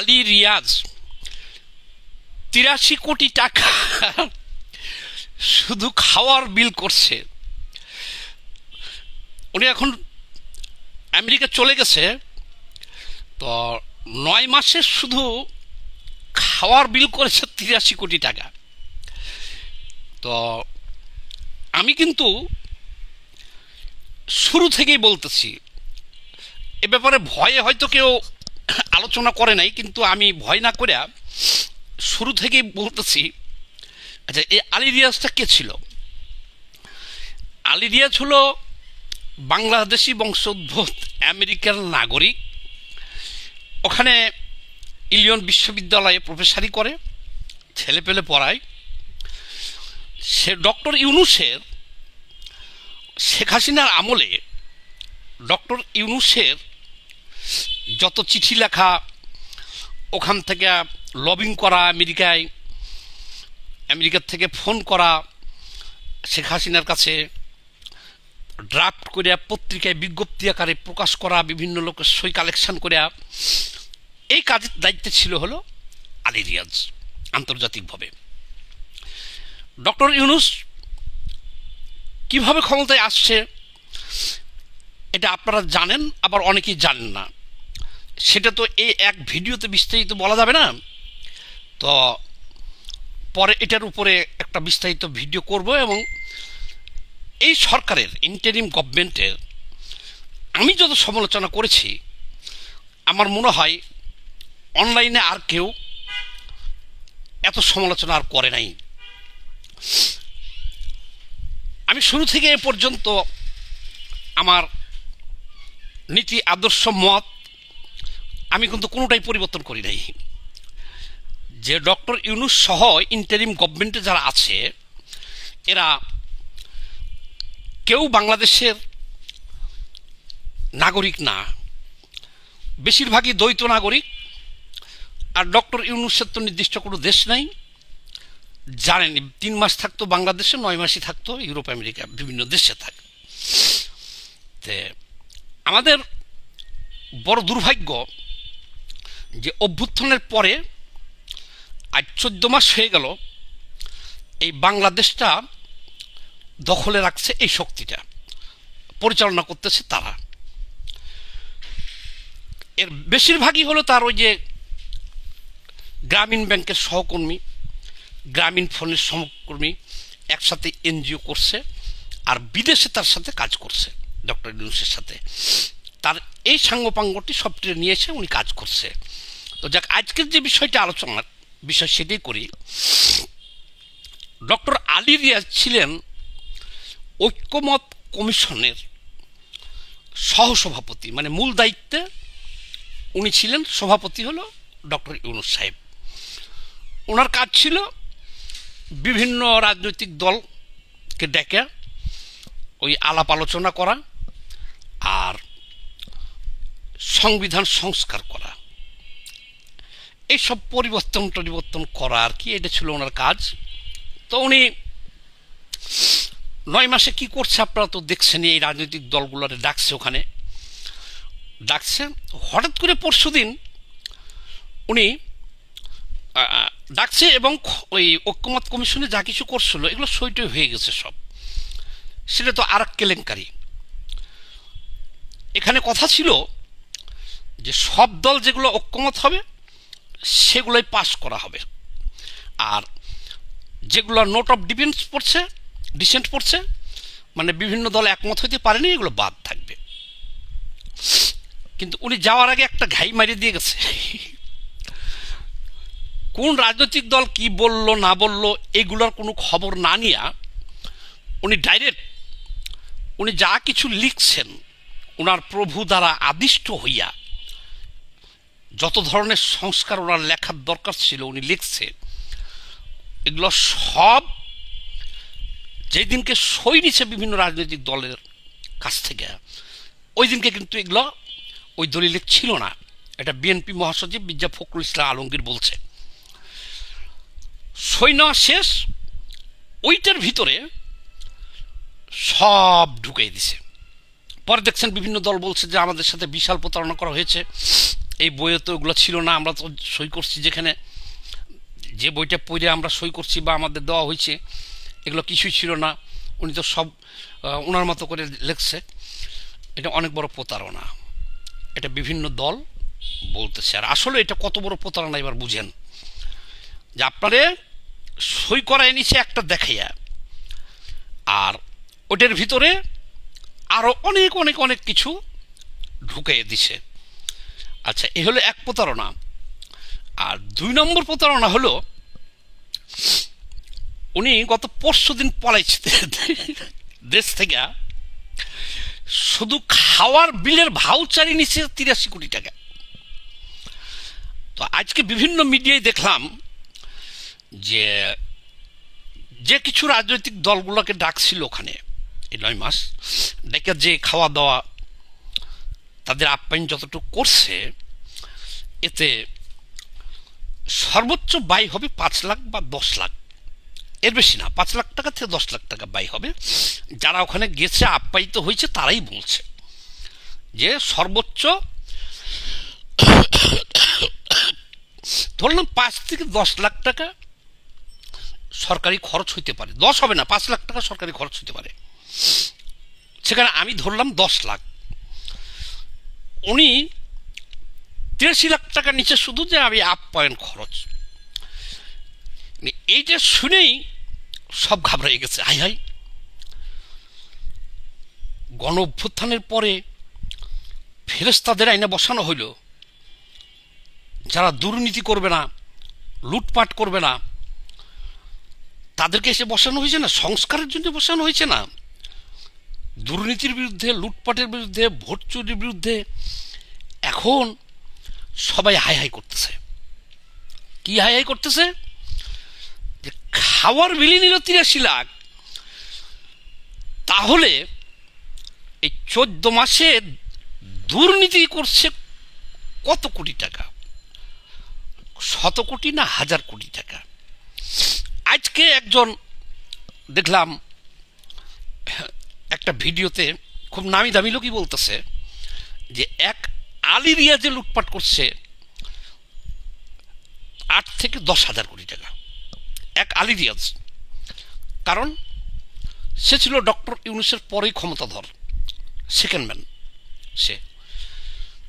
আলী রিয়াজ। তিরাশি কোটি টাকা শুধু খাওয়ার বিল করছে। উনি এখন আমেরিকা চলে গেছে। তো নয় মাসে শুধু খাওয়ার বিল করেছে তিরাশি কোটি টাকা। তো আমি কিন্তু শুরু থেকেই বলতেছি, এ ব্যাপারে ভয়ে হয়তো কেউ আলোচনা করে নাই, কিন্তু আমি ভয় না করে শুরু থেকেই বলতেছি আচ্ছা এই আলী রিয়াজটা কে ছিল? আলী রিয়াজ হলো বাংলাদেশি বংশোদ্ভূত আমেরিকার নাগরিক। ওখানে ইলিয়ন বিশ্ববিদ্যালয়ে প্রফেসারি করে, ছেলে পেলে পড়ায়। সে ডক্টর ইউনুসের, শেখ হাসিনার আমলে ডক্টর ইউনুসের যত চিঠি লেখা, ওখান থেকে লবিং করা, আমেরিকায়, আমেরিকার থেকে ফোন করা, শেখ হাসিনার কাছে ড্রাফট করিয়া পত্রিকায় বিজ্ঞপ্তি আকারে প্রকাশ করা, বিভিন্ন লোকের সই কালেকশন করিয়া, এই কাজের দায়িত্বে ছিল হলো আলী রিয়াজ আন্তর্জাতিকভাবে। ডক্টর ইউনুস কীভাবে ক্ষমতায় আসছে, এটা আপনারা জানেন, আবার অনেকেই জানেন না। সেটা তো এই এক ভিডিওতে বিস্তারিত বলা যাবে না। তো পরে এটার উপরে একটা বিস্তারিত ভিডিও করব এবং এই সরকারের ইন্টারিম গভর্নমেন্টের আমি যত সমালোচনা করেছি, আমার মনে হয় অনলাইনে আর কেউ এত সমালোচনা আর করে নাই। আমি শুরু থেকে এ পর্যন্ত আমার নীতি, আদর্শ, মত আমি কিন্তু কোনোটাই পরিবর্তন করি নাই। যে ডক্টর ইউনুস সহ ইন্টারিম গভর্নমেন্টে যারা আছে, এরা কেউ বাংলাদেশের নাগরিক না। বেশিরভাগই দ্বৈত নাগরিক। আর ডক্টর ইউনুসের তো নির্দিষ্ট কোনো দেশ নাই। জানেন, তিন মাস থাকতো বাংলাদেশে, নয় মাসই থাকতো ইউরোপ, আমেরিকা, বিভিন্ন দেশে থাক। তে, আমাদের বড় দুর্ভাগ্য যে অভ্যুত্থানের পরে আজ চোদ্দ মাস হয়ে গেল, এই বাংলাদেশটা দখলে রাখছে এই শক্তিটা, পরিচালনা করতেছে তারা। এর বেশিরভাগই হলো তার ওই যে গ্রামীণ ব্যাংকের সহকর্মী, গ্রামীণ ফোনের সহকর্মী একসাথে এনজিও করছে আর বিদেশে তার সাথে কাজ করছে, ডক্টর ইউনুসের সাথে। তার এই সাঙ্গপাঙ্গটি সবটিকে নিয়েছে উনি কাজ করছে। তো যাক, আজকের যে বিষয়টা আলোচনার বিষয় সেটাই করি। ডক্টর আলী রিয়াজ ছিলেন ঐক্যমত কমিশনের সহসভাপতি মানে মূল দায়িত্বে উনি ছিলেন, সভাপতি হলো ডক্টর ইউনুস সাহেব। ওনার কাজ ছিল বিভিন্ন রাজনৈতিক দলকে ডেকে ওই আলাপ আলোচনা করা আর সংবিধান সংস্কার করা। এইসব পরিবর্তন, টরিবর্তন করা আর কি, এটা ছিল ওনার কাজ। তো উনি নয় মাসে কি করছে আপনারা তো দেখছেন এই রাজনৈতিক দলগুলোরে ডাকছে ওখানে। ডাকছে, হঠাৎ করে পরশু দিন উনি ডাকছে এবং ওই ঐক্যমত কমিশনে যা কিছু করছিল, এগুলো সইটই হয়ে গেছে সব। সেটা তো আর কেলেঙ্কারি। এখানে কথা ছিল যে সব দল যেগুলো ঐক্যমত হবে সেগুলোই পাশ করা হবে। আর যেগুলো নোট অফ ডিফেন্স পড়ছে ডিসেন্ট পড়ছে মানে বিভিন্ন দল একমত হইতে পারেনি, এগুলো বাদ থাকবে। কিন্তু উনি যাওয়ার আগে একটা ঘাই মারিয়ে দিয়ে গেছে। কোন রাজনৈতিক দল কি বলল, না বলল, এগুলোর কোনো খবর না নিয়া উনি ডাইরেক্ট উনি যা কিছু লিখছেন ওনার প্রভু দ্বারা আদিষ্ট হইয়া যত ধরনের সংস্কার ওনার লেখার দরকার ছিল উনি লিখছে, এগুলো সব যেই দিনকে সই নিছে বিভিন্ন রাজনৈতিক দলের কাছ থেকে, ওই দিনকে কিন্তু এগুলো ওই দলিলে ছিল না। এটা বিএনপি মহাসচিব মির্জা ফখরুল ইসলাম আলমগীর বলছে। সই নেওয়া শেষ, ওইটার ভিতরে সব ঢুকিয়ে দিছে। পরে দেখছেন বিভিন্ন দল বলছে যে আমাদের সাথে বিশাল প্রতারণা করা হয়েছে। এই বইয়ে তো ওগুলো ছিল না, আমরা তো সই করছি যেখানে যে বইটা পড়ে আমরা সই করছি বা আমাদের দেওয়া হয়েছে, এগুলো কিছুই ছিল না। উনি তো সব ওনার মতো করে লেখছে। এটা অনেক বড় প্রতারণা। এটা বিভিন্ন দল বলতেছে। আর আসলে এটা কত বড় প্রতারণা এবার বুঝেন। যে আপনারে সই করায় নিছে একটা দেখাইয়া। আর ওটার ভিতরে আরও অনেক অনেক অনেক কিছু ঢুকে দিছে। আচ্ছা এ হলো এক প্রতারণা। আর দুই নম্বর প্রতারণা হলো, উনি গত পরশু দিন পলাইছে দেশ থেকে, শুধু খাওয়ার বিলের ভাউচারই নিচ্ছে তিরাশি কোটি টাকা। তো আজকে বিভিন্ন মিডিয়ায় দেখলাম যে যে কিছু রাজনৈতিক দলগুলোকে ডাকছিল ওখানে, এই নয় মাস, ডেকে যে খাওয়া দাওয়া তাদের আপ্যায়ন যতটুকু করছে, এতে সর্বোচ্চ ব্যয় হবে পাঁচ লাখ বা দশ লাখ। এর বেশি না, পাঁচ লাখ টাকা থেকে দশ লাখ টাকা ব্যয় হবে। যারা ওখানে গেছে, আপ্যায়িত হয়েছে, তারাই বলছে যে সর্বোচ্চ ধরলাম পাঁচ থেকে দশ লাখ টাকা সরকারি খরচ হইতে পারে। দশ হবে না, পাঁচ লাখ টাকা সরকারি খরচ হইতে পারে। সেখানে আমি ধরলাম দশ লাখ। উনি তিরাশি লাখ টাকা নিচে শুধু যে আমি আপ্যায়ন খরচ। মানে এইটা শুনেই সব ঘাবড়ে গেছে। হাই হাই। গণ অভ্যুত্থানের পরে ফেরেস্তাদের আইনে বসানো হইল, যারা দুর্নীতি করবে না, লুটপাট করবে না, তাদেরকে এসে বসানো হয়েছে না? সংস্কারের জন্য বসানো হয়েছে না? দুর্নীতির বিরুদ্ধে, লুটপাটের বিরুদ্ধে, ভোট চুরির বিরুদ্ধে এখন সবাই হাই হাই করতেছে। কি হাই হাই করতেছে? যে খাওয়ার বিলি নিল তিরাশি লাখ। তাহলে এই চোদ্দ মাসে দুর্নীতি করছে কত কোটি টাকা? শত কোটি না হাজার কোটি টাকা? আজকে একজন দেখলাম একটা ভিডিওতে খুব নামি দামি লোকই বলতেছে যে এক আলী রিয়াজে লুটপাট করছে আট থেকে দশ হাজার কোটি টাকা। এক আলী রিয়াজ। কারণ সে ছিল ডক্টর ইউনুসের পরেই ক্ষমতাধর সেকেন্ড ম্যান সে।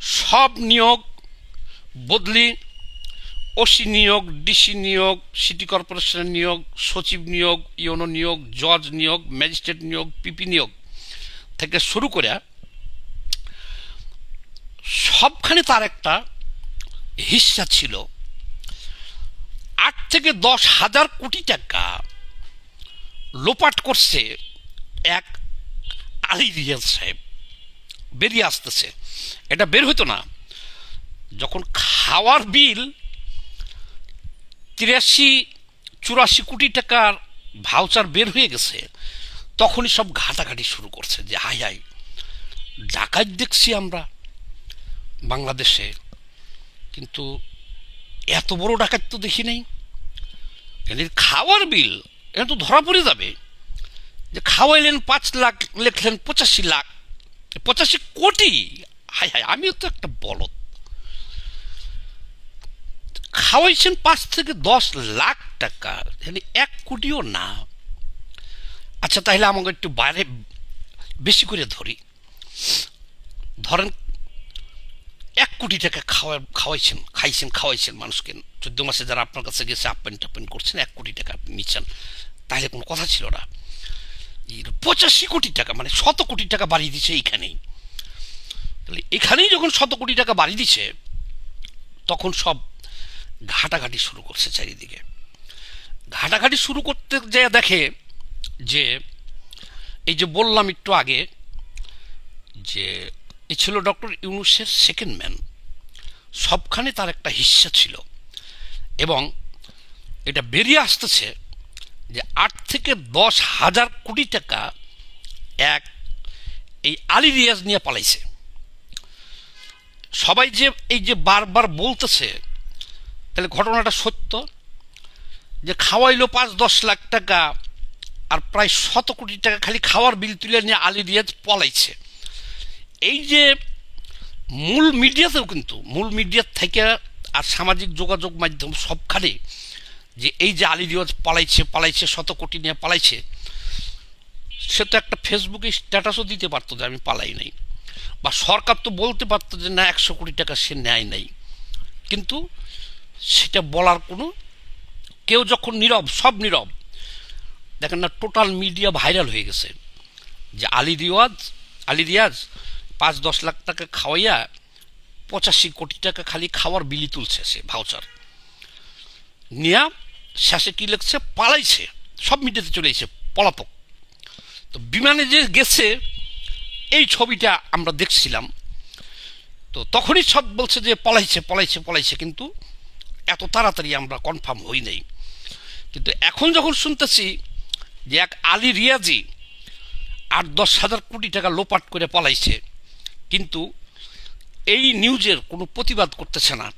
সব নিয়োগ, বদলি ওসি নিয়োগ, ডিসি নিয়োগ, সিটি কর্পোরেশনের নিয়োগ, সচিব নিয়োগ, ইউনো নিয়োগ, জজ নিয়োগ, ম্যাজিস্ট্রেট নিয়োগ, পিপি নিয়োগ থেকে শুরু করে সবখানে তার একটা হিস্সা ছিল। আট থেকে দশ হাজার কোটি টাকা লোপাট করছে এক আলী রিয়াজ সাহেব। বেরিয়ে আসতেছে। এটা বের হইতো না। যখন খাওয়ার বিল তিরাশি, চুরাশি কোটি টাকার ভাউচার বের হয়ে গেছে, তখনই সব ঘাটাঘাটি শুরু করছে যে হাই হাই, ডাকাত দেখছি আমরা বাংলাদেশে, কিন্তু এত বড় ডাকাত তো দেখি নাই। এদের খাওয়ার বিল, এটা তো ধরা পড়ে যাবে। যে খাওয়াইলেন পাঁচ লাখ, লেখলেন পঁচাশি লাখ, পঁচাশি কোটি, হাই হাই, আমিও তো একটা বলদ। খাওয়াইছেন পাঁচ থেকে দশ লাখ টাকা মানে এক কোটিও না। আচ্ছা তাহলে আমাকে একটু বাইরে বেশি করে ধরি। ধরেন, এক কোটি টাকা খাওয়া, খাওয়াইছেন, খাইছেন, খাওয়াইছেন মানুষকে। চোদ্দ মাসে যারা আপনার কাছে গেছে, আপ্যায়ন টাপ্যায়ন করছেন, এক কোটি টাকা আপনি নিচ্ছেন। তাহলে কোনো কথা ছিল না। পঁচাশি কোটি টাকা মানে শত কোটি টাকা বাড়িয়ে দিচ্ছে এইখানেই। তাহলে এখানেই যখন শত কোটি টাকা বাড়িয়ে দিচ্ছে তখন সব ঘাটাঘাটি শুরু করছে চারিদিকে। ঘাটাঘাটি শুরু করতে যে দেখে যে, এই যে বললাম একটু আগে, যে এ ছিল ডক্টর ইউনুসের সেকেন্ড ম্যান সবখানে তার একটা হিস্সা ছিল এবং এটা বেরিয়ে আসতেছে যে আট থেকে দশ হাজার কোটি টাকা এক এই আলী রিয়াজ নিয়ে পালাইছে। সবাই যে এই যে বারবার বলতেছে তাহলে ঘটনাটা সত্য যে খাওয়াইলো পাঁচ, দশ লাখ টাকা আর প্রায় শত কোটি টাকা খালি খাওয়ার বিল তুলে নিয়ে আলী রিয়াজ পলাইছে। এই যে মূল মিডিয়াতেও কিন্তু, মূল মিডিয়ার থেকে আর সামাজিক যোগাযোগ মাধ্যম সবখানে যে এই যে আলী রিওয়াজ পালাইছে পালাইছে, শত কোটি নিয়ে পালাইছে, সে তো একটা ফেসবুকে স্ট্যাটাসও দিতে পারতো যে আমি পালাই নাই। বা সরকার তো বলতে পারতো যে না, একশো কোটি টাকা সে নেয় নাই। কিন্তু সেটা বলার কোনো, কেউ যখন নীরব, সব নীরব, দেখেন না টোটাল মিডিয়া ভাইরাল হয়ে গেছে। যে আলী রিওয়াজ, আলী রিয়াজ পাঁচ দশ লাখ টাকা খাওয়াইয়া পঁচাশি কোটি টাকা খালি খাওয়ার বিলি তুলছে সে ভাউচার নিয়া শেষে কি লিখছে? পালাইছে। সব মিডিয়াতে চলে এসেছে, পলাতক। তো বিমানে যে গেছে, এই ছবিটা আমরা দেখছিলাম। তো তখনই সব বলছে যে পলাইছে পলাইছে পলাইছে, কিন্তু এত তাড়াতাড়ি আমরা কনফার্ম হই নাই। কিন্তু এখন যখন শুনতেছি যে এক আলী রিয়াজি আট দশ হাজার কোটি টাকা লোপাট করে পলাইছে, কিন্তু এই নিউজের কোনো প্রতিবাদ করতেছে না।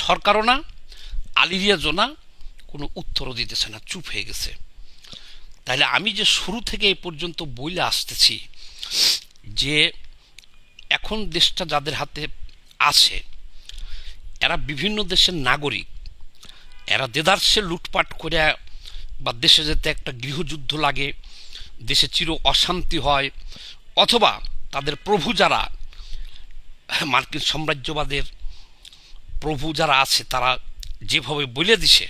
সরকারও না, আলী রিয়াজও না, কোনো উত্তরও দিতেছে না, চুপ হয়ে গেছে। তাহলে আমি যে শুরু থেকে এই পর্যন্ত বইলে আসতেছি যে এখন দেশটা যাদের হাতে আছে এরা বিভিন্ন দেশের নাগরিক। এরা দেদার্সে লুটপাট করে বা দেশে যেতে একটা গৃহযুদ্ধ লাগে, দেশে চির অশান্তি হয়, অথবা তাদের প্রভু যারা, মার্কিন সাম্রাজ্যবাদের প্রভু যারা আছে, তারা যেভাবে বলে দিছে,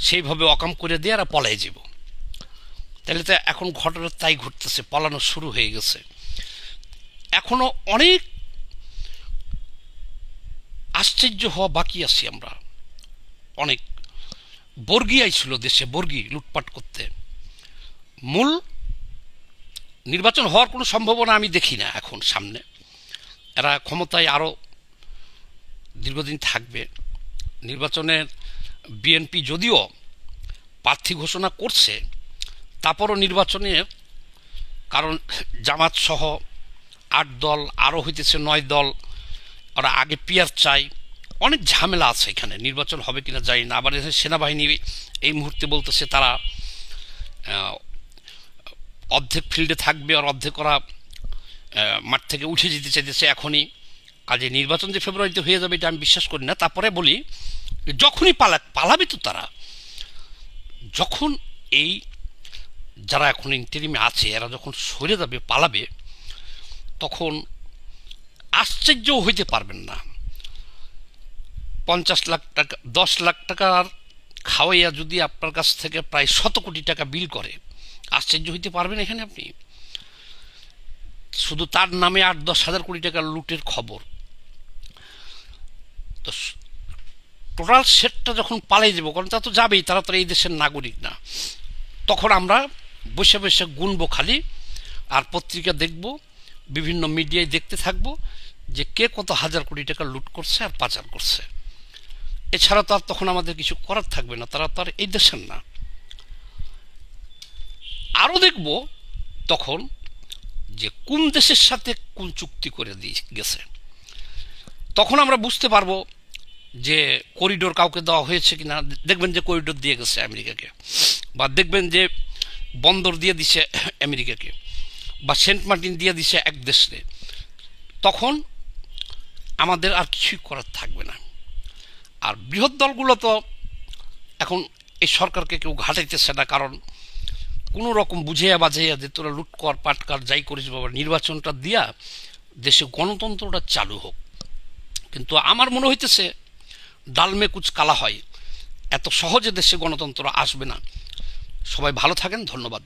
সেইভাবে অকাম করে দিয়ে এরা পলাই যাব। তাহলে তো এখন ঘটনা তাই ঘটতেছে, পলানো শুরু হয়ে গেছে। এখনও অনেক আশ্চর্য হওয়া বাকি আছি আমরা। অনেক। বর্গি আইছিল দেশে, বর্গি লুটপাট করতে। মূল নির্বাচন হওয়ার কোনো সম্ভাবনা আমি দেখি না এখন সামনে। এরা ক্ষমতায় আরও দীর্ঘদিন থাকবে। নির্বাচনের বিএনপি যদিও প্রার্থী ঘোষণা করছে, তারপরও নির্বাচনের কারণ জামাত সহ আট দল, আরও হইতেছে নয় দল ওরা আগে পিয়ার চাই। অনেক ঝামেলা আছে এখানে, নির্বাচন হবে কিনা জানি না। আবার সেনাবাহিনী এই মুহূর্তে বলতেছে তারা অর্ধেক ফিল্ডে থাকবে আর অর্ধেক ওরা মাঠ থেকে উঠে যেতে চাইতেছে এখনই। কাজে নির্বাচন যে ফেব্রুয়ারিতে হয়ে যাবে এটা আমি বিশ্বাস করি না। তারপরে বলি, যখনই পালা, পালাবে তো তারা। যখন এই যারা এখন ইন্টারিমে আছে, এরা যখন সরে যাবে, পালাবে, তখন আশ্চর্যও হইতে পারবেন না। পঞ্চাশ লাখ টাকা, দশ লাখ টাকার খাওয়াইয়া যদি আপনার কাছ থেকে প্রায় শত কোটি টাকা বিল করে, আশ্চর্য হইতে পারবেন এখানে আপনি? শুধু তার নামে আট, দশ হাজার কোটি টাকার লুটের খবর। তো টোটাল সেটটা যখন পালাই যাব কারণ তা তো যাবেই, তারা তো এই দেশের নাগরিক না। তখন আমরা বসে বসে গুনবো খালি, আর পত্রিকা দেখব, বিভিন্ন মিডিয়ায় দেখতে থাকব যে কে কত হাজার কোটি টাকা লুট করছে আর পাচার করছে। এছাড়া তো আর তখন আমাদের কিছু করার থাকবে না, তারা তো আর এই দেশের না। আরও দেখব তখন যে কোন দেশের সাথে কোন চুক্তি করে দিয়ে গেছে। তখন আমরা বুঝতে পারব যে করিডোর কাউকে দেওয়া হয়েছে কিনা। দেখবেন যে করিডোর দিয়ে গেছে আমেরিকাকে, বা দেখবেন যে বন্দর দিয়ে দিছে আমেরিকাকে, বা সেন্ট মার্টিন দিয়ে দিছে এক দেশে তখন আমাদের আর কিছুই করার থাকবে না। আর বৃহৎ দলগুলো তো এখন এই সরকারকে কেউ ঘাটাইতেছে না, কারণ কোনো রকম বুঝাইয়া বাজাইয়া যে তোরা লুট কর, পাট কর, যাই করিস বাবা, নির্বাচনটা দিয়া দেশে গণতন্ত্রটা চালু হোক। কিন্তু আমার মনে হইতেছে ডালমে কুচ কালা হয়। এত সহজে দেশে গণতন্ত্র আসবে না। সবাই ভালো থাকেন, ধন্যবাদ।